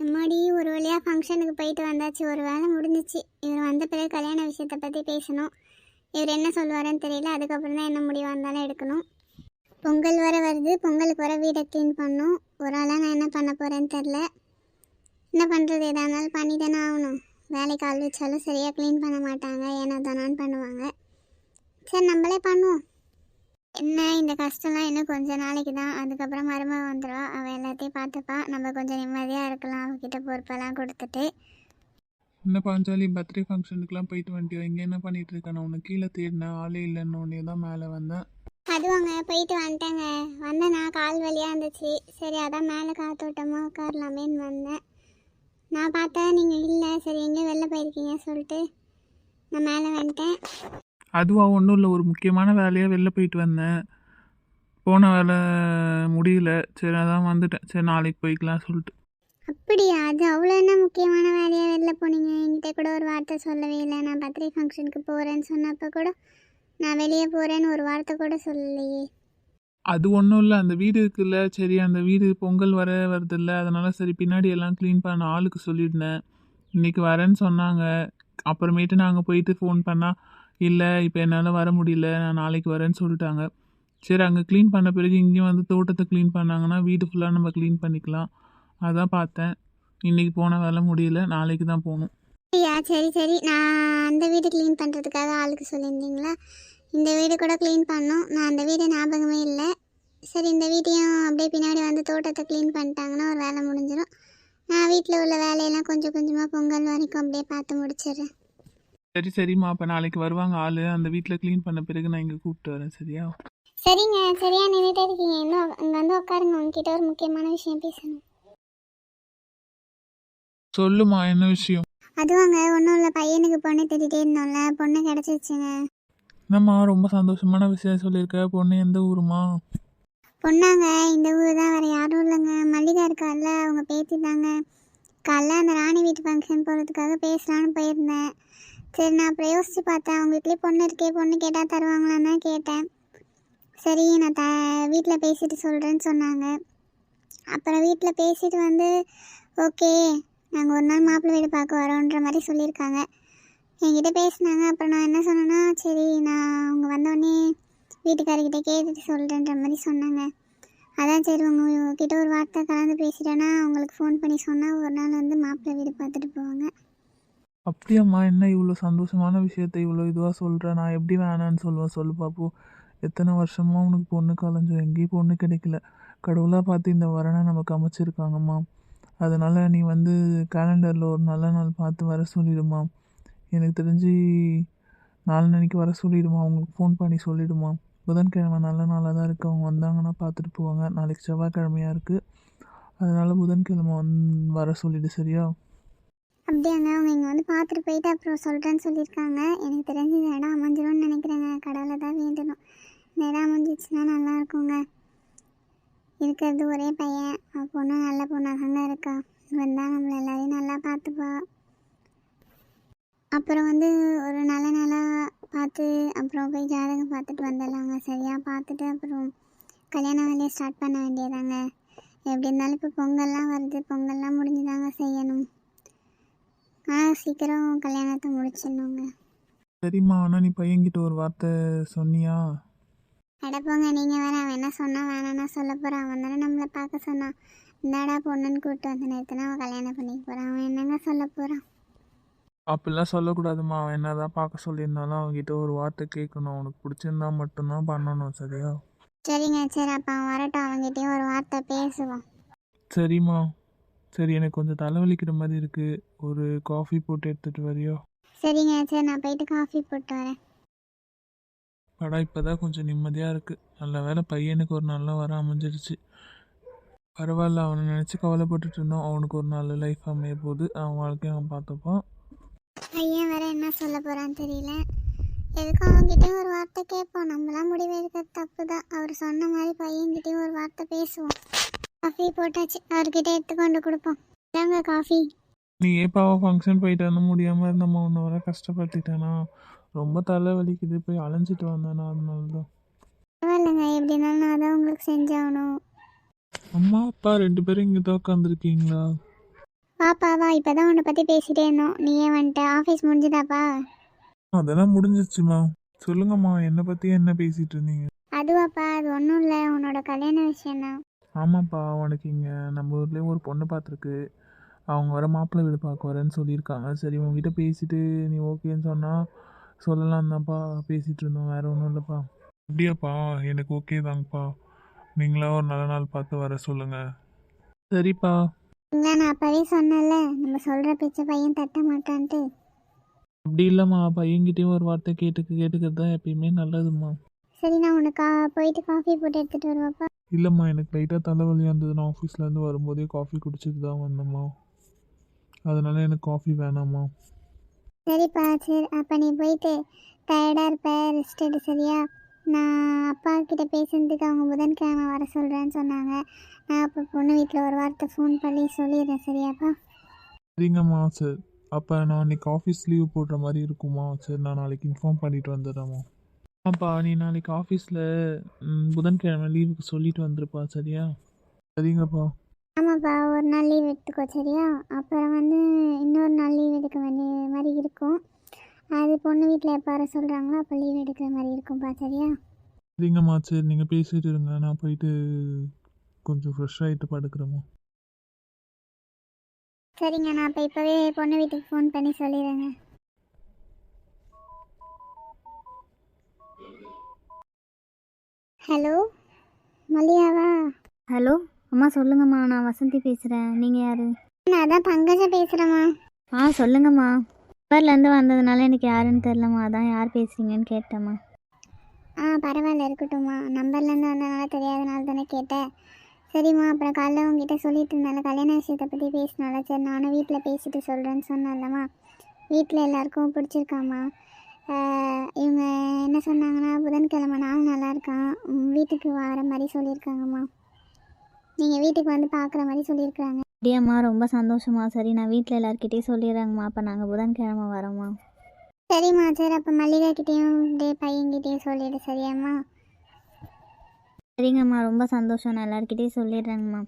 முன்னாடி ஒரு வழியாக ஃபங்க்ஷனுக்கு போயிட்டு வந்தாச்சு. ஒரு வேலை முடிஞ்சிச்சு. இவர் வந்த பிறகு கல்யாண விஷயத்தை பற்றி பேசணும். இவர் என்ன சொல்லுவாருன்னு தெரியல. அதுக்கப்புறம் தான் என்ன முடிவாக இருந்தாலும் எடுக்கணும். பொங்கல் வர வருது. பொங்கலுக்கு வர வீடை க்ளீன் பண்ணும். ஒரு ஆளாக நான் என்ன பண்ண போகிறேன்னு தெரில என்ன பண்ணுறது எதாக இருந்தாலும் பண்ணி தானே ஆகணும். வேலைக்கு ஆள் வச்சாலும் சரியாக க்ளீன் பண்ண மாட்டாங்க. ஏன்னா தானான்னு பண்ணுவாங்க. சரி நம்மளே பண்ணுவோம். என்ன இந்த கஷ்டம்லாம் இன்னும் கொஞ்ச நாளைக்கு தான். அதுக்கப்புறம் மருமக வந்துடுவா அவள் எல்லாத்தையும் பார்த்துப்பா. நம்ம கொஞ்சம் நிம்மதியாக இருக்கலாம். அவகிட்ட பொறுப்பெல்லாம் கொடுத்துட்டு. என்ன பாஞ்சாலி பர்த்டே ஃபங்க்ஷனுக்குலாம் போயிட்டு வந்துட்டியோ இங்கே என்ன பண்ணிட்டு இருக்க? நான் உனக்கு கீழே தேடினேன் ஆளே இல்லைன்னு உடனே தான் மேலே வந்தேன். அதுவாங்க போயிட்டு வந்துட்டேங்க. வந்தேன் கால் வலியாக இருந்துச்சு. சரி அதான் மேலே காத்தோட்டமாக உட்காரலாமேன்னு வந்தேன். நான் பார்த்தேன் நீங்கள் இல்லை. சரி எங்கே வெளில போயிருக்கீங்க சொல்லிட்டு நான் மேலே வந்துட்டேன். அதுவா ஒன்றும் இல்லை. ஒரு முக்கியமான வேலையாக வெளில போயிட்டு வந்தேன். போன வேலை முடியல. சரி அதான் வந்துட்டேன். சரி நாளைக்கு போய்க்கலாம் சொல்லிட்டு. அப்படியா? அது அவ்வளோ என்ன முக்கியமான வேலையாக வெளில போனீங்க? என்கிட்ட கூட ஒரு வார்த்தை சொல்லவே இல்லை. நான் பர்த்டே ஃபங்க்ஷனுக்கு போகிறேன்னு சொன்னப்போ கூட நான் வெளியே போகிறேன்னு ஒரு வார்த்தை கூட சொல்லலையே. அது ஒன்றும் இல்லை. அந்த வீடு இருக்குல்ல. சரி அந்த வீடு பொங்கல் வர வருதில்ல. அதனால சரி பின்னாடி எல்லாம் க்ளீன் பண்ண ஆளுக்கு சொல்லியிருந்தேன் இன்னைக்கு வரேன்னு சொன்னாங்க. அப்புறமேட்டு நாங்கள் போயிட்டு ஃபோன் பண்ணால் இல்லை இப்போ என்னால் வர முடியல நான் நாளைக்கு வரேன்னு சொல்லிட்டாங்க. சரி அங்கே க்ளீன் பண்ண பிறகு இங்கேயும் வந்து தோட்டத்தை க்ளீன் பண்ணாங்கன்னா வீடு ஃபுல்லாக நம்ம க்ளீன் பண்ணிக்கலாம். அதான் பார்த்தேன். இன்னைக்கு போன வேலை முடியல நாளைக்கு தான் போகணும். அப்படியா சரி சரி. நான் அந்த வீடு க்ளீன் பண்ணுறதுக்காக ஆளுக்கு சொல்லியிருந்தீங்களா? இந்த வீடு கூட க்ளீன் பண்ணோம். நான் அந்த வீடு ஞாபகமே இல்லை. சரி இந்த வீட்டையும் அப்படியே பின்னாடி வந்து தோட்டத்தை க்ளீன் பண்ணிட்டாங்கன்னா ஒரு வேலை முடிஞ்சிடும் நான் வீட்டில் உள்ள வேலையெல்லாம் கொஞ்சம் கொஞ்சமாக பொங்கல் வரைக்கும் அப்படியே பார்த்து முடிச்சிடுறேன். சரி சரிம்மா. அப்போ நாளைக்கு வருவாங்க ஆள். அந்த வீட்டில் க்ளீன் பண்ண பிறகு நான் இங்கே கூப்பிட்டு வரேன். சரியா? சரிங்க. சரியா நின்றுட்டே இருக்கீங்க. இன்னும் இங்கே வந்து உட்காருங்க. உங்ககிட்ட ஒரு முக்கியமான விஷயம் பேசணும். சொல்லுமா என்ன விஷயம்? அதுவாங்க. ஒன்றும் இல்லை. பையனுக்கு பொண்ணு தேடிட்டே இருந்தோம்ல. பொண்ணு கிடச்சிருச்சுங்க. என்னம்மா ரொம்ப சந்தோஷமான விஷயம் சொல்லியிருக்க. பொண்ணு எந்த ஊருமா பொண்ணாங்க. இந்த ஊர் தான். வேறு யாரும் இல்லைங்க. மல்லிகா இருக்கார்ல அவங்க பேத்தி தாங்க. காலைல அந்த ராணி வீட்டு ஃபங்க்ஷன் போகிறதுக்காக பேசலான்னு போயிருந்தேன். சரி நான் அப்புறம் யோசிச்சு பார்த்தேன். அவங்க வீட்லேயே பொண்ணு இருக்கே பொண்ணு கேட்டால் தருவாங்களான்னு தான் கேட்டேன். சரி நான் த வீட்டில் பேசிட்டு சொல்கிறேன்னு சொன்னாங்க. அப்புறம் வீட்டில் பேசிட்டு வந்து ஓகே நாங்கள் ஒரு நாள் மாப்பிள்ளை வீடு பார்க்க வரோன்ற மாதிரி சொல்லியிருக்காங்க. என்கிட்ட பேசினாங்க. அப்புறம் நான் என்ன சொன்னேன்னா சரி நான் அவங்க வந்தோடனே வீட்டுக்காரர்கிட்ட கேட்டுட்டு சொல்கிறேன்ற மாதிரி சொன்னாங்க. அதான் சரி உங்ககிட்ட ஒரு வார்த்தை கலந்து பேசிட்டேன்னா உங்களுக்கு ஃபோன் பண்ணி சொன்னால் ஒரு நாள் வந்து மாப்பிள்ளை வீடு பார்த்துட்டு போவாங்க. அப்படியாம்மா என்ன இவ்வளோ சந்தோஷமான விஷயத்த இவ்வளோ இதுவாக சொல்கிற நான் எப்படி வேணான்னு சொல்லுவேன் சொல்லு பாப்பு. எத்தனை வருஷமாக உனக்கு பொண்ணு கலைஞ்சோம்? எங்கேயும் பொண்ணு கிடைக்கல. கடவுளாக பார்த்து இந்த வரனை நமக்கு அமைச்சிருக்காங்கம்மா அதனால் நீ வந்து கேலண்டரில் ஒரு நல்ல நாள் பார்த்து வர சொல்லிடுமா. எனக்கு தெரிஞ்சு நாலு வர சொல்லிடுமா. அவங்களுக்கு ஃபோன் பண்ணி சொல்லிடுமா. புதன்கிழமை நல்ல நாளாக தான் இருக்குது அவங்க வந்தாங்கன்னா பார்த்துட்டு போவாங்க. நாளைக்கு செவ்வாய்க்கிழமையாக இருக்குது அதனால் புதன்கிழமை வந் வர சொல்லிடு சரியா? அப்படியாங்க அவங்க இங்கே வந்து பார்த்துட்டு போயிட்டு அப்புறம் சொல்கிறேன்னு சொல்லியிருக்காங்க. எனக்கு தெரிஞ்சு இந்த இடம் அமைஞ்சிரும்னு நினைக்கிறேங்க. கடவுளை தான் வேண்டணும். இந்த இடம் அமைஞ்சிச்சுன்னா நல்லா இருக்குங்க. இருக்கிறது ஒரே பையன். அவ பொண்ணு நல்ல பொண்ணாக இருக்கா. வந்தால் நம்மளை எல்லாரையும் நல்லா பார்த்துப்பா. அப்புறம் வந்து ஒரு நல்ல நாளாக பார்த்து அப்புறம் போய் ஜாதகம் பார்த்துட்டு வந்துடலாங்க சரியாக பார்த்துட்டு அப்புறம் கல்யாண வேலையை ஸ்டார்ட் பண்ண வேண்டியதாங்க. எப்படி இருந்தாலும் இப்போ பொங்கல்லாம் வருது. பொங்கல்லாம் முடிஞ்சு சீக்கிரம் கல்யாணத்தை முடிச்சிடணுங்க. சரிம்மா ஆனால் நீ பையன்கிட்ட ஒரு வார்த்தை சொன்னியா? அடப்போங்க நீங்கள் வேற அவன் என்ன சொன்னா வேணாம்னா சொல்ல போகிறான் அவன் தானே நம்மளை பார்க்க சொன்னான் இந்தாடா பொண்ணுன்னு கூப்பிட்டு வந்த நேரத்தில் அவன் கல்யாணம் பண்ணிக்க போகிறான் அவன் என்னங்க சொல்ல போகிறான் அப்படிலாம் சொல்லக்கூடாதும்மா. அவன் என்னதான் பார்க்க சொல்லியிருந்தாலும் அவன்கிட்ட ஒரு வார்த்தை கேட்கணும். அவனுக்கு பிடிச்சிருந்தா மட்டும்தான் பண்ணணும் சரியா? சரிங்க சரி அப்போ அவன் வரட்டும். அவன்கிட்டயும் ஒரு வார்த்தை பேசுவோம். சரிம்மா. சரி எனக்கு கொஞ்சம் தலைவலிக்கிற மாதிரி இருக்குது ஒரு காஃபி போட்டு எடுத்துகிட்டு வரியா? சரிங்க சரி நான் போயிட்டு காஃபி போட்டு வரேன். படா இப்போ தான் கொஞ்சம் நிம்மதியாக இருக்குது நல்ல வேளை பையனுக்கு ஒரு நல்ல வர அமைஞ்சிடுச்சு பரவாயில்ல அவனை நினச்சி கவலைப்பட்டுட்டு இருந்தோம். அவனுக்கு ஒரு நல்ல லைஃப் அமைய போகுது. அவன் வாழ்க்கையை அவன் பார்த்துப்பான். பையன் வேற என்ன சொல்ல போறான்னு தெரியல. எதுக்கும் அவன்கிட்டயும் ஒரு வார்த்தை கேட்போம்? நம்மளாம் முடிவு எடுக்கிறது தப்பு தான் அவர் சொன்ன மாதிரி பையன்கிட்டயும் ஒரு வார்த்தை பேசுவோம். காஃபி போட்டாச்சு. அவர்கிட்ட எடுத்து கொண்டு கொடுப்போம். இதாங்க காஃபி. நீ ஏப்பாவா ஃபங்க்ஷன் போயிட்டு வர முடியாமல் இருந்தம்மா உன்னை வர கஷ்டப்படுத்திட்டேனா? ரொம்ப தலை வலிக்குது. போய் அலைஞ்சிட்டு வந்தானா அதனால தான் பரவாயில்லைங்க. எப்படி இருந்தாலும் நான் தான் உங்களுக்கு செஞ்சாகணும். அம்மா அப்பா ரெண்டு பேரும் இங்கே தான் உட்காந்துருக்கீங்களா வாப்பா வா. இப்போ தான் உன்னை பற்றி பேசிட்டே இருந்தோம். நீயே வந்துட்ட? ஆஃபீஸ் முடிஞ்சுதாப்பா? அதெல்லாம் முடிஞ்சிச்சுமா சொல்லுங்கம்மா என்னை பற்றி என்ன பேசிகிட்டு இருந்தீங்க? அதுவாப்பா. அது ஒன்றும் இல்லை. உன்னோட கல்யாண விஷயம்தான். ஆமாப்பா உனக்கு இங்கே நம்ம ஊர்லேயே ஒரு பொண்ணு பார்த்துருக்கு அவங்க வர மாப்பிள்ளை வீடு பார்க்க வரேன்னு சொல்லியிருக்காங்க. சரி உங்ககிட்ட பேசிட்டு நீ ஓகேன்னு சொன்னால் சொல்லலாம் தான்ப்பா பேசிகிட்டு இருந்தோம் வேறு ஒன்றும் இல்லைப்பா. அப்படியாப்பா எனக்கு ஓகே தாங்கப்பா நீங்களா ஒரு நல்ல நாள் பார்த்து வர சொல்லுங்கள் சரிப்பா. இல்லை நான் அப்போவே சொன்னேன்ல நம்ம சொல்கிற பேச்ச பையன் தட்ட மாட்டான்ட்டு. அப்படி இல்லைம்மா பையன்கிட்டயும் ஒரு வார்த்தை கேட்டுக்க கேட்டுக்கிறது தான் எப்பயுமே நல்லதும்மா. சரி நான் உனக்கு போயிட்டு காஃபி போட்டு எடுத்துகிட்டு வருவாப்பா. இல்லைம்மா எனக்கு லைட்டாக தலைவலியாக இருந்தது நான் ஆஃபீஸ்லேருந்து வரும்போதே காஃபி குடிச்சிட்டு தான் வந்தேம்மா. அதனால எனக்கு காஃபி வேணாம்மா. சரிப்பா சரி அப்போ நீ போயிட்டு டயர்டாக இருப்ப ரெஸ்ட் எடு சரியா? நான் அப்பா கிட்ட பேசுனதுக்கு அவங்க புதன்கிழமை வர சொல்கிறேன்னு சொன்னாங்க. நான் அப்போ பொண்ணு வீட்டில் ஒரு வார்த்தை ஃபோன் பண்ணி சொல்லிடுறேன் சரியாப்பா? சரிங்கம்மா சரி. அப்போ நான் இன்னைக்கு ஆஃபீஸ் லீவ் போடுற மாதிரி இருக்குமா? சரி நான் நாளைக்கு இன்ஃபார்ம் பண்ணிட்டு வந்துடுறேம்மா. ஆப்பா நீ நாளைக்கு ஆஃபீஸில் புதன்கிழமை லீவுக்கு சொல்லிட்டு வந்துருப்பா சரியா? சரிங்கப்பா. ஆமாப்பா ஒரு நாள் லீவ் எடுத்துக்கோ சரியா? அப்புறம் வந்து இன்னொரு நாள் லீவ் எடுக்க வேண்டிய மாதிரி இருக்கும். அது பொண்ணு வீட்டில் எப்போ வர சொல்கிறாங்களோ அப்போ லீவ் எடுக்கிற மாதிரி இருக்கும்ப்பா சரியா? சரிங்கம்மா சரி நீங்கள் பேசிட்டு இருங்க. நான் போயிட்டு கொஞ்சம் ஃப்ரெஷ் ஆகிட்டு படுக்கிறேம்மா. சரிங்க நான் அப்போ இப்போவே பொண்ணு வீட்டுக்கு ஃபோன் பண்ணி சொல்லிடுறேங்க. ஹலோ மல்லிகாவா ஹலோ அம்மா சொல்லுங்கம்மா நான் வசந்தி பேசுகிறேன் நீங்கள் யார்? நான் அதான் பங்கஜா பேசுகிறேம்மா ஆ சொல்லுங்கம்மா. நம்பர்லேருந்து வந்ததுனால எனக்கு யாருன்னு தெரிலம்மா அதான் யார் பேசுகிறீங்கன்னு கேட்டேம்மா. ஆ பரவாயில்ல இருக்கட்டும்மா. நம்பர்லேருந்து வந்தனால தெரியாதனால தானே கேட்டேன். சரிம்மா அப்புறம் காலைல உங்ககிட்ட சொல்லிட்டு இருந்தால கல்யாண விஷயத்தை பற்றி பேசினால. சரி நானும் வீட்டில் பேசிட்டு சொல்கிறேன்னு சொன்னேன்லம்மா. வீட்டில் எல்லாருக்கும் பிடிச்சிருக்காம்மா. இவங்க என்ன சொன்னாங்கன்னா புதன்கிழமை நாள் நல்லா இருக்கான். வீட்டுக்கு வர மாதிரி சொல்லியிருக்காங்கம்மா. நீங்கள் வீட்டுக்கு வந்து பார்க்குற மாதிரி சொல்லியிருக்காங்க அப்படியாம்மா ரொம்ப சந்தோஷமா. சரி நான் வீட்டில் எல்லாருக்கிட்டேயும் சொல்லிடுறேங்கம்மா. அப்போ நாங்கள் புதன்கிழமை வரோம்மா. சரிம்மா சரி அப்போ மல்லிகா கிட்டேயும் அப்படியே பையன்கிட்டேயும் சொல்லிடு சரியாம்மா? சரிங்கம்மா ரொம்ப சந்தோஷம். நான் எல்லாருக்கிட்டேயும் சொல்லிடுறேங்கம்மா.